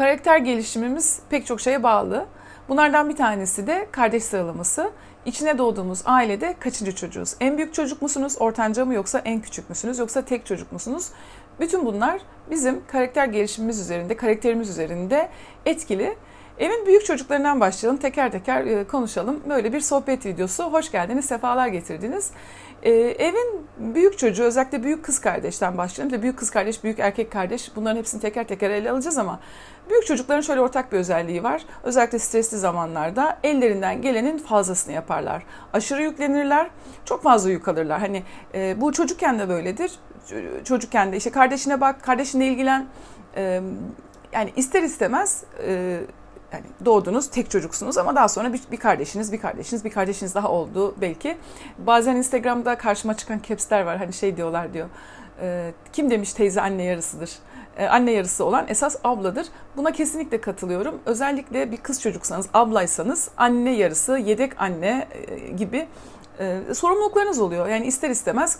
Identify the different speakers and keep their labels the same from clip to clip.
Speaker 1: Karakter gelişimimiz pek çok şeye bağlı. Bunlardan bir tanesi de kardeş sıralaması. İçine doğduğumuz ailede kaçıncı çocuğuz? En büyük çocuk musunuz, ortanca mı yoksa en küçük müsünüz yoksa tek çocuk musunuz? Bütün bunlar bizim karakter gelişimimiz üzerinde, karakterimiz üzerinde etkili. Evin büyük çocuklarından başlayalım. Teker teker e, konuşalım. Böyle bir sohbet videosu. Hoş geldiniz, sefalar getirdiniz. Ee, evin büyük çocuğu, özellikle büyük kız kardeşten başlayalım. De büyük kız kardeş, büyük erkek kardeş bunların hepsini teker teker ele alacağız ama büyük çocukların şöyle ortak bir özelliği var. Özellikle stresli zamanlarda ellerinden gelenin fazlasını yaparlar. Aşırı yüklenirler, çok fazla yük alırlar. Hani e, bu çocukken de böyledir. Çocukken de işte kardeşine bak, kardeşinle ilgilen. E, yani ister istemez e, yani doğdunuz tek çocuksunuz ama daha sonra bir, bir kardeşiniz, bir kardeşiniz, bir kardeşiniz daha oldu belki. Bazen Instagram'da karşıma çıkan capsler var hani şey diyorlar diyor. E, kim demiş teyze anne yarısıdır? E, anne yarısı olan esas abladır. Buna kesinlikle katılıyorum. Özellikle bir kız çocuksanız, ablaysanız anne yarısı, yedek anne e, gibi e, sorumluluklarınız oluyor. Yani ister istemez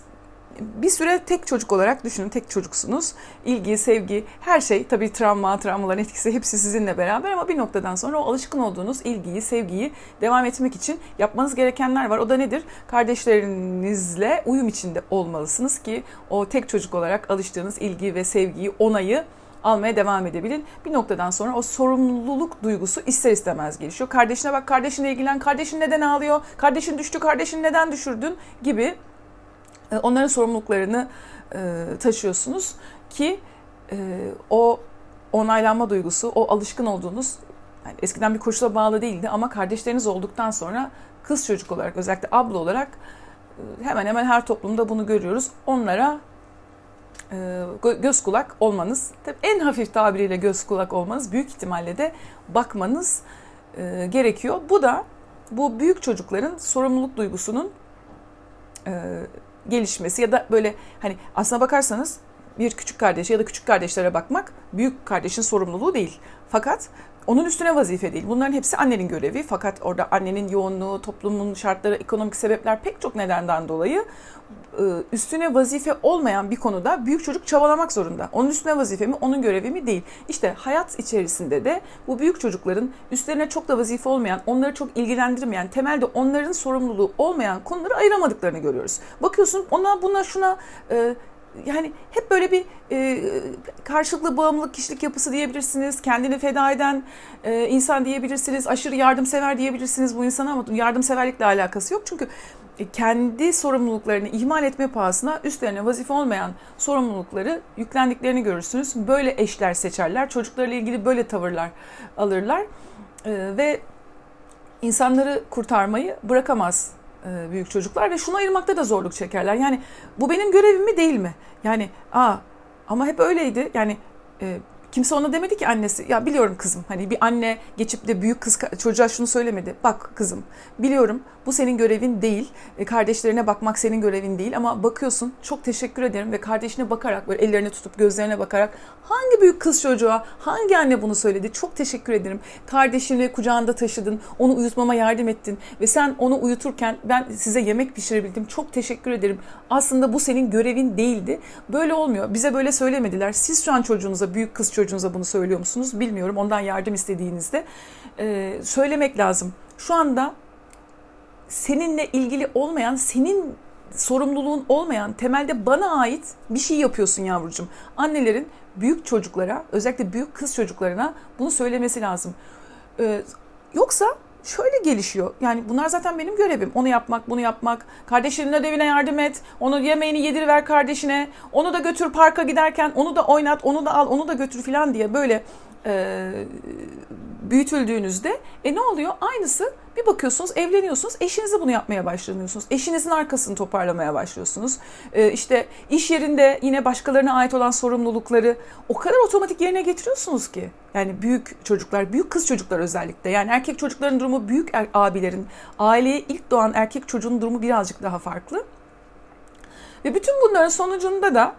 Speaker 1: bir süre tek çocuk olarak düşünün, tek çocuksunuz. İlgi, sevgi, her şey tabii travma, travmaların etkisi hepsi sizinle beraber ama bir noktadan sonra o alışkın olduğunuz ilgiyi, sevgiyi devam etmek için yapmanız gerekenler var. O da nedir? Kardeşlerinizle uyum içinde olmalısınız ki o tek çocuk olarak alıştığınız ilgi ve sevgiyi, onayı almaya devam edebilin. Bir noktadan sonra o sorumluluk duygusu ister istemez gelişiyor. Kardeşine bak, kardeşinle ilgilen, kardeşin neden ağlıyor, kardeşin düştü, kardeşin neden düşürdün gibi onların sorumluluklarını e, taşıyorsunuz ki e, o onaylanma duygusu, o alışkın olduğunuz yani eskiden bir koşula bağlı değildi ama kardeşleriniz olduktan sonra kız çocuk olarak özellikle abla olarak hemen hemen her toplumda bunu görüyoruz. Onlara göz kulak olmanız, tabii en hafif tabiriyle göz kulak olmanız büyük ihtimalle de bakmanız gerekiyor. Bu da bu büyük çocukların sorumluluk duygusunun gelişmesi ya da böyle hani aslına bakarsanız bir küçük kardeşe ya da küçük kardeşlere bakmak büyük kardeşin sorumluluğu değil. Fakat onun üstüne vazife değil. Bunların hepsi annenin görevi. Fakat orada annenin yoğunluğu, toplumun şartları, ekonomik sebepler pek çok nedenden dolayı e, üstüne vazife olmayan bir konuda büyük çocuk çabalamak zorunda. Onun üstüne vazife mi, onun görevi mi değil. İşte hayat içerisinde de bu büyük çocukların üstlerine çok da vazife olmayan, onları çok ilgilendirmeyen, temelde onların sorumluluğu olmayan konuları ayıramadıklarını görüyoruz. Bakıyorsun ona buna şuna e, yani hep böyle bir e, karşılıklı bağımlılık kişilik yapısı diyebilirsiniz. Kendini feda eden e, insan diyebilirsiniz. Aşırı yardımsever diyebilirsiniz bu insana ama yardımseverlikle alakası yok. Çünkü e, kendi sorumluluklarını ihmal etme pahasına üstlerine vazife olmayan sorumlulukları yüklendiklerini görürsünüz. Böyle eşler seçerler. Çocuklarla ilgili böyle tavırlar alırlar. E, ve insanları kurtarmayı bırakamaz büyük çocuklar ve şunu ayırmakta da zorluk çekerler. Yani bu benim görevim mi değil mi? Yani aa ama hep öyleydi. Yani e, kimse ona demedi ki annesi ya biliyorum kızım hani bir anne geçip de büyük kız çocuğa şunu söylemedi. Bak kızım biliyorum bu senin görevin değil. E, kardeşlerine bakmak senin görevin değil ama bakıyorsun çok teşekkür ederim ve kardeşine bakarak böyle ellerini tutup gözlerine bakarak hangi büyük kız çocuğa hangi anne bunu söyledi çok teşekkür ederim. Kardeşini kucağında taşıdın onu uyutmama yardım ettin ve sen onu uyuturken ben size yemek pişirebildim çok teşekkür ederim. Aslında bu senin görevin değildi. Böyle olmuyor. Bize böyle söylemediler. Siz şu an çocuğunuza büyük kız çocuğunuza bunu söylüyor musunuz bilmiyorum. Ondan yardım istediğinizde e, söylemek lazım. Şu anda seninle ilgili olmayan, senin sorumluluğun olmayan, temelde bana ait bir şey yapıyorsun yavrucuğum. Annelerin büyük çocuklara, özellikle büyük kız çocuklarına bunu söylemesi lazım. Ee, yoksa şöyle gelişiyor. Yani bunlar zaten benim görevim. Onu yapmak, bunu yapmak. Kardeşinin ödevine yardım et. Onu yemeğini yediriver kardeşine. Onu da götür parka giderken. Onu da oynat, onu da al, onu da götür falan diye böyle e, büyütüldüğünüzde e ne oluyor? Aynısı bir bakıyorsunuz evleniyorsunuz eşinize bunu yapmaya başlıyorsunuz. Eşinizin arkasını toparlamaya başlıyorsunuz. E, işte iş yerinde yine başkalarına ait olan sorumlulukları o kadar otomatik yerine getiriyorsunuz ki. Yani büyük çocuklar, büyük kız çocuklar özellikle. Yani erkek çocukların durumu büyük er, abilerin, aileye ilk doğan erkek çocuğun durumu birazcık daha farklı. Ve bütün bunların sonucunda da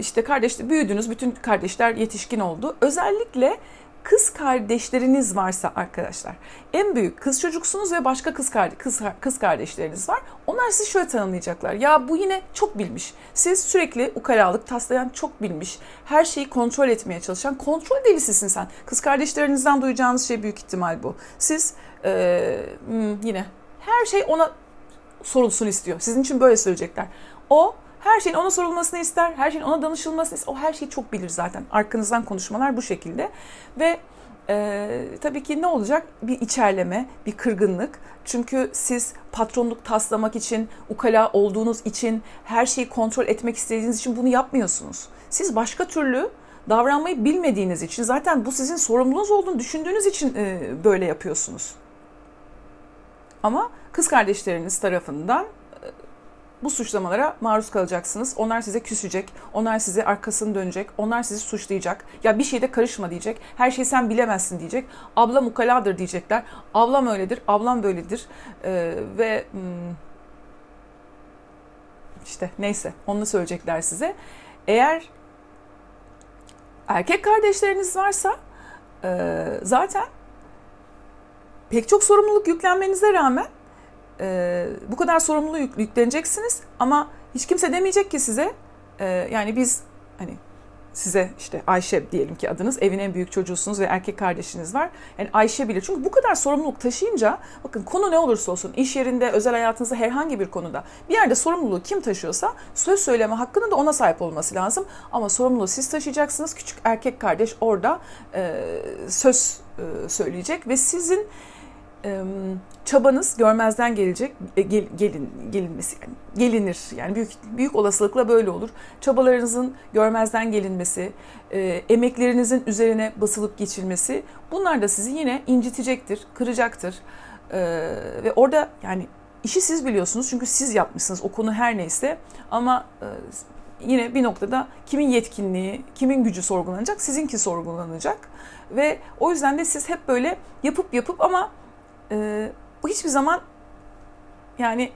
Speaker 1: işte kardeş büyüdünüz, bütün kardeşler yetişkin oldu. Özellikle kız kardeşleriniz varsa arkadaşlar, en büyük kız çocuksunuz ve başka kız, kız, kız kardeşleriniz var. Onlar sizi şöyle tanımlayacaklar. Ya bu yine çok bilmiş. Siz sürekli ukalalık taslayan çok bilmiş. Her şeyi kontrol etmeye çalışan kontrol delisisin sen. Kız kardeşlerinizden duyacağınız şey büyük ihtimal bu. Siz ee, yine her şey ona sorulsun istiyor. Sizin için böyle söyleyecekler. O her şeyin ona sorulmasını ister, her şeyin ona danışılmasını ister. O her şeyi çok bilir zaten. Arkanızdan konuşmalar bu şekilde. Ve e, tabii ki ne olacak? Bir içerleme, bir kırgınlık. Çünkü siz patronluk taslamak için, ukala olduğunuz için, her şeyi kontrol etmek istediğiniz için bunu yapmıyorsunuz. Siz başka türlü davranmayı bilmediğiniz için, zaten bu sizin sorumluluğunuz olduğunu düşündüğünüz için e, böyle yapıyorsunuz. Ama kız kardeşleriniz tarafından bu suçlamalara maruz kalacaksınız. Onlar size küsecek, onlar size arkasını dönecek, onlar sizi suçlayacak. Ya bir şeyde karışma diyecek, her şeyi sen bilemezsin diyecek. Ablam ukaladır diyecekler. Ablam öyledir, ablam böyledir. Ee, ve hmm, işte neyse onu söyleyecekler size. Eğer erkek kardeşleriniz varsa e, zaten pek çok sorumluluk yüklenmenize rağmen e, bu kadar sorumluluğu yük, yükleneceksiniz ama hiç kimse demeyecek ki size e, yani biz hani size işte Ayşe diyelim ki adınız evin en büyük çocuğusunuz ve erkek kardeşiniz var. Yani Ayşe bilir. Çünkü bu kadar sorumluluk taşıyınca bakın konu ne olursa olsun iş yerinde, özel hayatınızda herhangi bir konuda bir yerde sorumluluğu kim taşıyorsa söz söyleme hakkının da ona sahip olması lazım. Ama sorumluluğu siz taşıyacaksınız. Küçük erkek kardeş orada e, söz e, söyleyecek ve sizin çabanız görmezden gelecek e, gel, gelin gelinmesi yani gelinir yani büyük büyük olasılıkla böyle olur. Çabalarınızın görmezden gelinmesi, e, emeklerinizin üzerine basılıp geçilmesi bunlar da sizi yine incitecektir, kıracaktır. E, ve orada yani işi siz biliyorsunuz çünkü siz yapmışsınız o konu her neyse ama yine bir noktada kimin yetkinliği, kimin gücü sorgulanacak, sizinki sorgulanacak ve o yüzden de siz hep böyle yapıp yapıp ama e, bu hiçbir zaman yani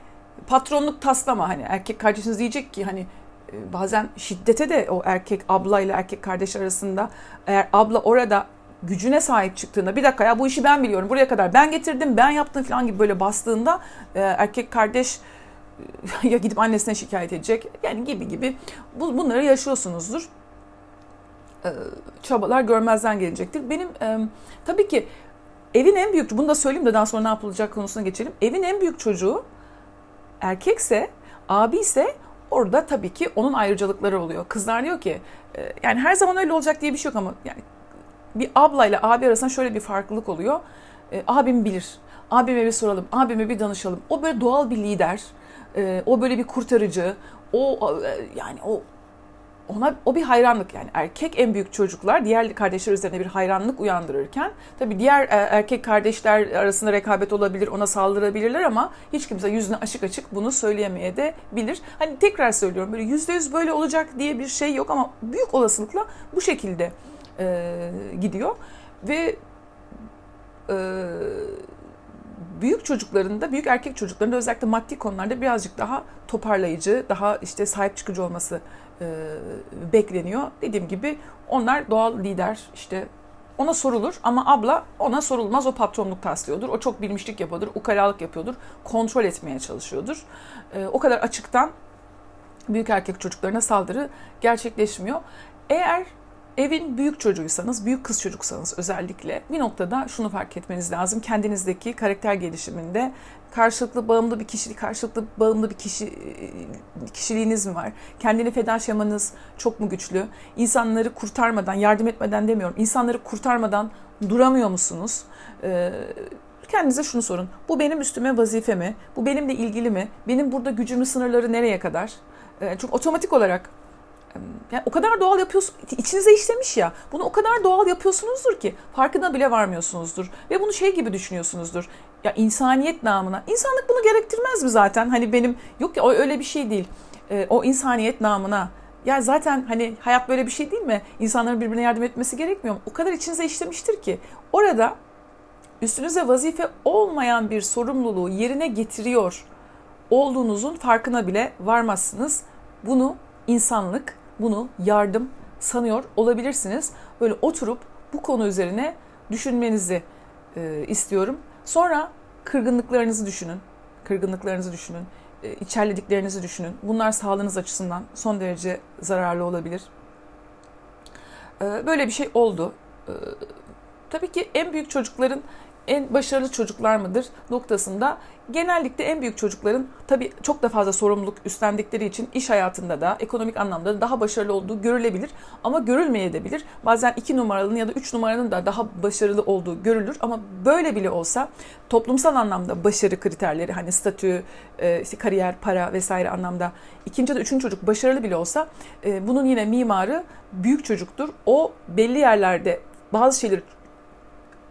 Speaker 1: patronluk taslama hani erkek kardeşiniz diyecek ki hani e, bazen şiddete de o erkek abla ile erkek kardeş arasında eğer abla orada gücüne sahip çıktığında bir dakika ya bu işi ben biliyorum buraya kadar ben getirdim ben yaptım falan gibi böyle bastığında e, erkek kardeş e, ya gidip annesine şikayet edecek yani gibi gibi bu, bunları yaşıyorsunuzdur. E, çabalar görmezden gelecektir. Benim e, tabii ki Evin en büyük, bunu da söyleyeyim de daha sonra ne yapılacak konusuna geçelim. Evin en büyük çocuğu erkekse, abi ise orada tabii ki onun ayrıcalıkları oluyor. Kızlar diyor ki e, yani her zaman öyle olacak diye bir şey yok ama yani bir ablayla abi arasında şöyle bir farklılık oluyor. E, abim bilir. Abime bir soralım. Abime bir danışalım. O böyle doğal bir lider. E, o böyle bir kurtarıcı. O yani o ona o bir hayranlık yani erkek en büyük çocuklar diğer kardeşler üzerine bir hayranlık uyandırırken tabii diğer e, erkek kardeşler arasında rekabet olabilir ona saldırabilirler ama hiç kimse yüzüne açık açık bunu söyleyemeye de bilir. Hani tekrar söylüyorum böyle yüzde yüz böyle olacak diye bir şey yok ama büyük olasılıkla bu şekilde e, gidiyor ve e, büyük çocuklarında, büyük erkek çocuklarında özellikle maddi konularda birazcık daha toparlayıcı, daha işte sahip çıkıcı olması e, bekleniyor. Dediğim gibi onlar doğal lider işte ona sorulur ama abla ona sorulmaz o patronluk taslıyordur. O çok bilmişlik yapıyordur, ukalalık yapıyordur, kontrol etmeye çalışıyordur. E, o kadar açıktan büyük erkek çocuklarına saldırı gerçekleşmiyor. Eğer evin büyük çocuğuysanız, büyük kız çocuksanız özellikle bir noktada şunu fark etmeniz lazım. Kendinizdeki karakter gelişiminde karşılıklı bağımlı bir kişilik, karşılıklı bağımlı bir kişi kişiliğiniz mi var? Kendini feda şemanız çok mu güçlü? İnsanları kurtarmadan, yardım etmeden demiyorum. İnsanları kurtarmadan duramıyor musunuz? Kendinize şunu sorun. Bu benim üstüme vazife mi? Bu benimle ilgili mi? Benim burada gücümün sınırları nereye kadar? Ee, çünkü otomatik olarak yani o kadar doğal yapıyorsun, içinize işlemiş ya. Bunu o kadar doğal yapıyorsunuzdur ki farkına bile varmıyorsunuzdur. Ve bunu şey gibi düşünüyorsunuzdur. Ya insaniyet namına. İnsanlık bunu gerektirmez mi zaten? Hani benim yok ya o öyle bir şey değil. E, o insaniyet namına. Ya zaten hani hayat böyle bir şey değil mi? İnsanların birbirine yardım etmesi gerekmiyor mu? O kadar içinize işlemiştir ki. Orada üstünüze vazife olmayan bir sorumluluğu yerine getiriyor olduğunuzun farkına bile varmazsınız. Bunu insanlık bunu yardım sanıyor olabilirsiniz. Böyle oturup bu konu üzerine düşünmenizi e, istiyorum. Sonra kırgınlıklarınızı düşünün. Kırgınlıklarınızı düşünün. E, içerlediklerinizi düşünün. Bunlar sağlığınız açısından son derece zararlı olabilir. E, böyle bir şey oldu. E, tabii ki en büyük çocukların en başarılı çocuklar mıdır noktasında genellikle en büyük çocukların tabii çok da fazla sorumluluk üstlendikleri için iş hayatında da ekonomik anlamda da daha başarılı olduğu görülebilir ama görülmeyebilir. Bazen iki numaralının ya da üç numaranın da daha başarılı olduğu görülür ama böyle bile olsa toplumsal anlamda başarı kriterleri hani statü, e, işte kariyer, para vesaire anlamda ikinci ya da üçüncü çocuk başarılı bile olsa e, bunun yine mimarı büyük çocuktur. O belli yerlerde bazı şeyleri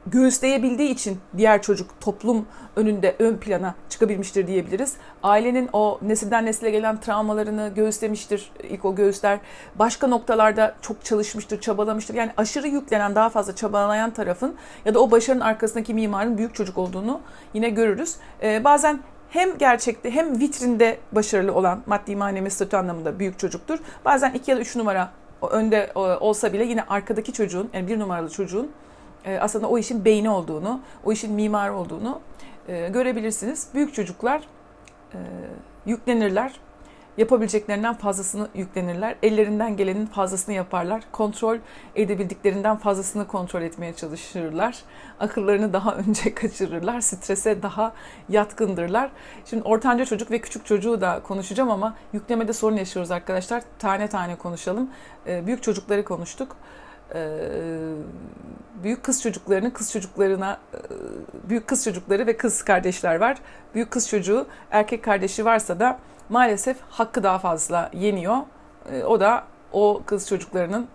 Speaker 1: göğüsleyebildiği için diğer çocuk toplum önünde ön plana çıkabilmiştir diyebiliriz. Ailenin o nesilden nesile gelen travmalarını göğüslemiştir ilk o göğüsler. Başka noktalarda çok çalışmıştır, çabalamıştır. Yani aşırı yüklenen, daha fazla çabalayan tarafın ya da o başarının arkasındaki mimarın büyük çocuk olduğunu yine görürüz. Ee, bazen hem gerçekte hem vitrinde başarılı olan maddi manevi statü anlamında büyük çocuktur. Bazen iki ya da üç numara önde olsa bile yine arkadaki çocuğun yani bir numaralı çocuğun e, aslında o işin beyni olduğunu, o işin mimarı olduğunu e, görebilirsiniz. Büyük çocuklar e, yüklenirler, yapabileceklerinden fazlasını yüklenirler, ellerinden gelenin fazlasını yaparlar, kontrol edebildiklerinden fazlasını kontrol etmeye çalışırlar, akıllarını daha önce kaçırırlar, strese daha yatkındırlar. Şimdi ortanca çocuk ve küçük çocuğu da konuşacağım ama yüklemede sorun yaşıyoruz arkadaşlar. Tane tane konuşalım. Büyük çocukları konuştuk büyük kız çocuklarının kız çocuklarına büyük kız çocukları ve kız kardeşler var. Büyük kız çocuğu erkek kardeşi varsa da maalesef hakkı daha fazla yeniyor. O da o kız çocuklarının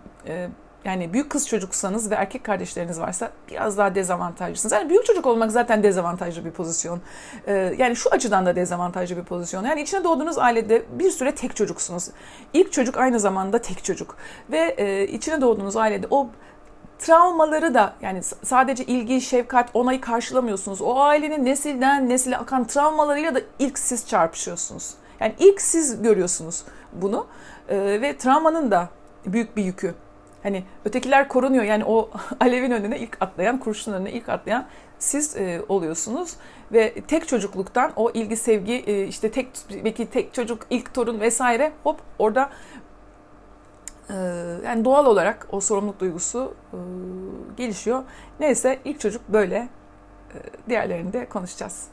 Speaker 1: yani büyük kız çocuksanız ve erkek kardeşleriniz varsa biraz daha dezavantajlısınız. Yani büyük çocuk olmak zaten dezavantajlı bir pozisyon. Ee, yani şu açıdan da dezavantajlı bir pozisyon. Yani içine doğduğunuz ailede bir süre tek çocuksunuz. İlk çocuk aynı zamanda tek çocuk. Ve e, içine doğduğunuz ailede o travmaları da yani sadece ilgi, şefkat, onayı karşılamıyorsunuz. O ailenin nesilden nesile akan travmalarıyla da ilk siz çarpışıyorsunuz. Yani ilk siz görüyorsunuz bunu ee, ve travmanın da büyük bir yükü. Hani ötekiler korunuyor yani o alevin önüne ilk atlayan, kurşun önüne ilk atlayan siz e, oluyorsunuz ve tek çocukluktan o ilgi, sevgi, e, işte tek belki tek çocuk, ilk torun vesaire hop orada e, yani doğal olarak o sorumluluk duygusu e, gelişiyor. Neyse ilk çocuk böyle. E, diğerlerini de konuşacağız.